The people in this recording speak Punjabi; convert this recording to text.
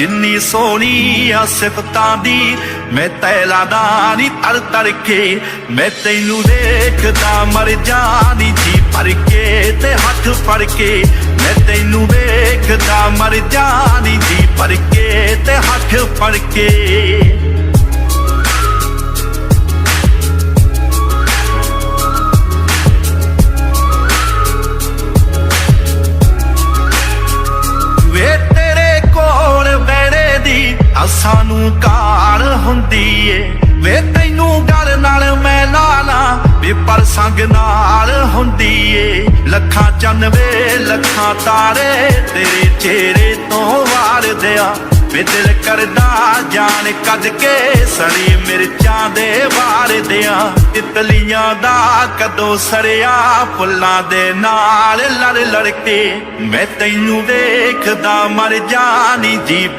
ਜਿੰਨੀ ਸੋਹਣੀ ਆ ਸਿਫਤਾਂ ਦੀ, ਮੈਂ ਤੈਲਾ ਦਾ ਨਹੀਂ ਤਰ ਤਰ ਕੇ, ਮੈਂ ਤੈਨੂੰ ਦੇਖਦਾ ਮਰ ਜਾਣੀ ਜੀ ਭਰ ਕੇ ਤੇ ਹੱਥ ਫੜ ਕੇ, ਮੈਂ ਤੈਨੂੰ ਵੇਖਦਾ ਮਰ ਜਾਣੀ ਜੀ ਭਰ ਕੇ ਤੇ ਹੱਥ ਫੜ ਕੇ। ਸਾਨੂੰ ਕਾਰ ਹੁੰਦੀ ਏ। ਵੇ ਤੈਨੂੰ ਗੱਲ ਨਾਲ ਮੈਂ ਲਾਲਾ ਵੇ ਪਰ ਸੰਗ ਨਾਲ ਹੁੰਦੀ ਏ। ਲੱਖਾਂ ਚੰਨ ਵੇ, ਲੱਖਾਂ ਤਾਰੇ ਤੇਰੇ ਚਿਹਰੇ ਤੋਂ ਵਾਰ ਦਿਆ। ਵੇ ਦਿਲ ਕਰਦਾ ਜਾਨ ਕੱਢ ਕੇ ਸੜੀ ਮਿਰਚਾਂ ਦੇ ਵਾਰ ਦਿਆਂ। ਤਿਤਲੀਆਂ ਦਾ ਕਦੋਂ ਸਰਿਆ ਫੁੱਲਾਂ ਦੇ ਨਾਲ ਲੜ ਲੜ ਕੇ। ਮੈਂ ਤੈਨੂੰ ਵੇਖਦਾ ਮਰ ਜਾਣੀ ਜੀ